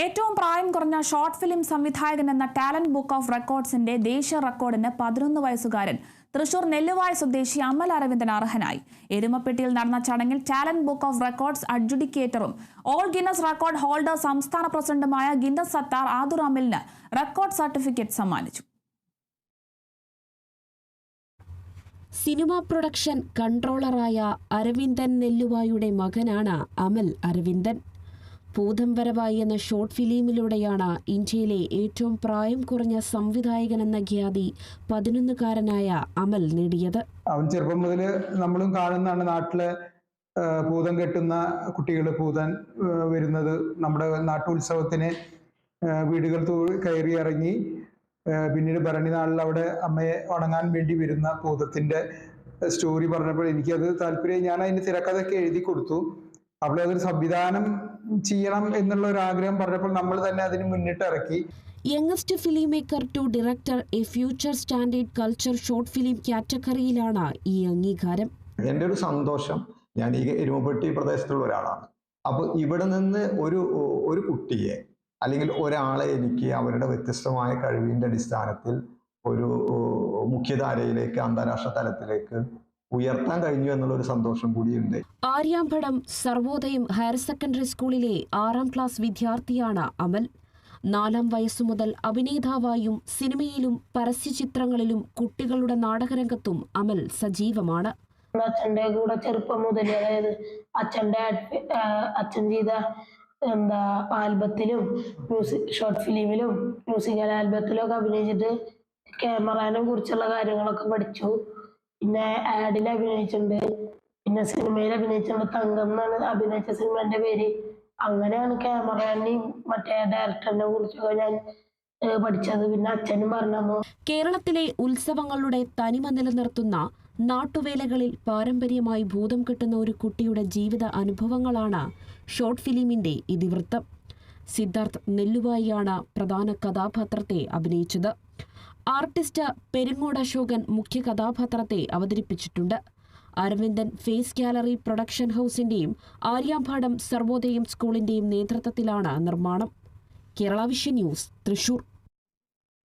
ഏറ്റവും പ്രായം കുറഞ്ഞ ഷോർട്ട് ഫിലിം സംവിധായകൻ എന്ന ടാലന്റ് ബുക്ക് ഓഫ് റെക്കോർഡ്സിന്റെ ദേശീയ റെക്കോർഡിന് പതിനൊന്ന് വയസ്സുകാരൻ തൃശൂർ നെല്ലുവായ സ്വദേശി അമൽ അരവിന്ദൻ അർഹനായി. എരുമപ്പെട്ടിയിൽ നടന്ന ചടങ്ങിൽ ടാലന്റ് ബുക്ക് ഓഫ് റെക്കോർഡ്സ് അഡ്ജുഡിക്കേറ്ററും ഓൾ ഗിന്നസ് റെക്കോർഡ് ഹോൾഡർ സംസ്ഥാന പ്രസിഡന്റുമായ ഗിന്നസ് സത്താർ ആദുർ അമലിന് റെക്കോർഡ് സർട്ടിഫിക്കറ്റ് സമ്മാനിച്ചു. സിനിമ പ്രൊഡക്ഷൻ കൺട്രോളറായ അരവിന്ദൻ നെല്ലുവായുടെ മകനാണ് അമൽ അരവിന്ദൻ. ഭൂതം വരവായി എന്ന ഷോർട്ട് ഫിലിമിലൂടെയാണ് ഇന്ത്യയിലെ ഏറ്റവും പ്രായം കുറഞ്ഞ സംവിധായകൻ എന്ന ഖ്യാതി പതിനൊന്നുകാരനായ അമൽ നേടിയത്. അവൻ ചെറുപ്പം മുതൽ നമ്മളും കാണുന്നതാണ് നാട്ടിലെ ഭൂതം കെട്ടുന്ന കുട്ടികൾ ഭൂതൻ വരുന്നത്. നമ്മുടെ നാട്ടുത്സവത്തിന് വീടുകൾ കയറി ഇറങ്ങി പിന്നീട് ഭരണി നാളിൽ അവിടെ അമ്മയെ ഉണങ്ങാൻ വേണ്ടി വരുന്ന ഭൂതത്തിന്റെ സ്റ്റോറി പറഞ്ഞപ്പോൾ എനിക്കത് താല്പര്യം ഞാൻ അതിന് തിരക്കഥയൊക്കെ എഴുതി കൊടുത്തു. അവിടെ അതൊരു സംവിധാനം ചെയ്യണം എന്നുള്ള ഒരു ആഗ്രഹം പറഞ്ഞപ്പോൾ നമ്മൾ തന്നെ അതിന് മുന്നിട്ട് ഇറക്കി youngest film maker to director a future standard culture short film കാറ്റഗറിയിലാണ് ഈ അംഗീകാരം. എന്റെ ഒരു സന്തോഷം ഞാൻ ഈ എരുമപ്പെട്ടി പ്രദേശത്തുള്ള ഒരാളാണ്. അപ്പോൾ ഇവിടെ നിന്ന് ഒരു ഒരു കുട്ടിയെ അല്ലെങ്കിൽ ഒരാളെ എനിക്ക് അവരുടെ വ്യത്യസ്തമായ കഴിവിന്റെ അടിസ്ഥാനത്തിൽ ഒരു മുഖ്യധാരയിലേക്ക് അന്താരാഷ്ട്ര തലത്തിലേക്ക് ഉയർത്താൻ കഴിഞ്ഞു എന്നുള്ള ഒരു സന്തോഷം കൂടിയുണ്ട്. ആര്യാമ്പടം സർവോദയം ഹയർ സെക്കൻഡറി സ്കൂളിലെ ആറാം ക്ലാസ് വിദ്യാർത്ഥിയാണ് അമൽ. നാലാം വയസ്സു മുതൽ അഭിനേതാവായും സിനിമയിലും പരസ്യചിത്രങ്ങളിലും കുട്ടികളുടെ നാടകരംഗത്തും അമൽ സജീവമാണ്. അച്ഛന്റെ കൂടെ ചെറുപ്പം മുതൽ അതായത് അച്ഛന്റെ ആഡ്- അച്ഛൻ ചെയ്ത എന്താ ആൽബത്തിലും മ്യൂസിക് ഷോർട്ട് ഫിലിമിലും മ്യൂസിക്കൽ ആൽബത്തിലും ഒക്കെ അഭിനയിച്ചിട്ട് ക്യാമറാനെ കുറിച്ചുള്ള കാര്യങ്ങളൊക്കെ പഠിച്ചു. പിന്നെ ആഡിൽ അഭിനയിച്ചിട്ടുണ്ട്. പിന്നെ സിനിമയിൽ അഭിനയിച്ചിട്ടുണ്ട്. തങ്കം എന്നാണ് അഭിനയിച്ച സിനിമന്റെ പേര്. അങ്ങനെയാണ് ക്യാമറാനെയും മറ്റേ ഡയറക്ടറിനെ കുറിച്ചൊക്കെ ഞാൻ പഠിച്ചത്. പിന്നെ അച്ഛനും പറഞ്ഞു കേരളത്തിലെ ഉത്സവങ്ങളുടെ തനിമ നിലനിർത്തുന്ന നാട്ടുവേലകളിൽ പാരമ്പര്യമായി ഭൂതം കിട്ടുന്ന ഒരു കുട്ടിയുടെ ജീവിത അനുഭവങ്ങളാണ് ഷോർട്ട് ഫിലിമിന്റെ ഇതിവൃത്തം. സിദ്ധാർത്ഥ് നെല്ലുവായിയാണ് പ്രധാന കഥാപാത്രത്തെ അഭിനയിച്ചത്. ആർട്ടിസ്റ്റ് പെരുങ്ങോട് അശോകൻ മുഖ്യ കഥാപാത്രത്തെ അവതരിപ്പിച്ചിട്ടുണ്ട്. അരവിന്ദൻ ഫേസ് ഗാലറി പ്രൊഡക്ഷൻ ഹൗസിന്റെയും ആര്യാഭാടം സർവോദയം സ്കൂളിന്റെയും നേതൃത്വത്തിലാണ് നിർമ്മാണം. Kerala vision news Thrissur.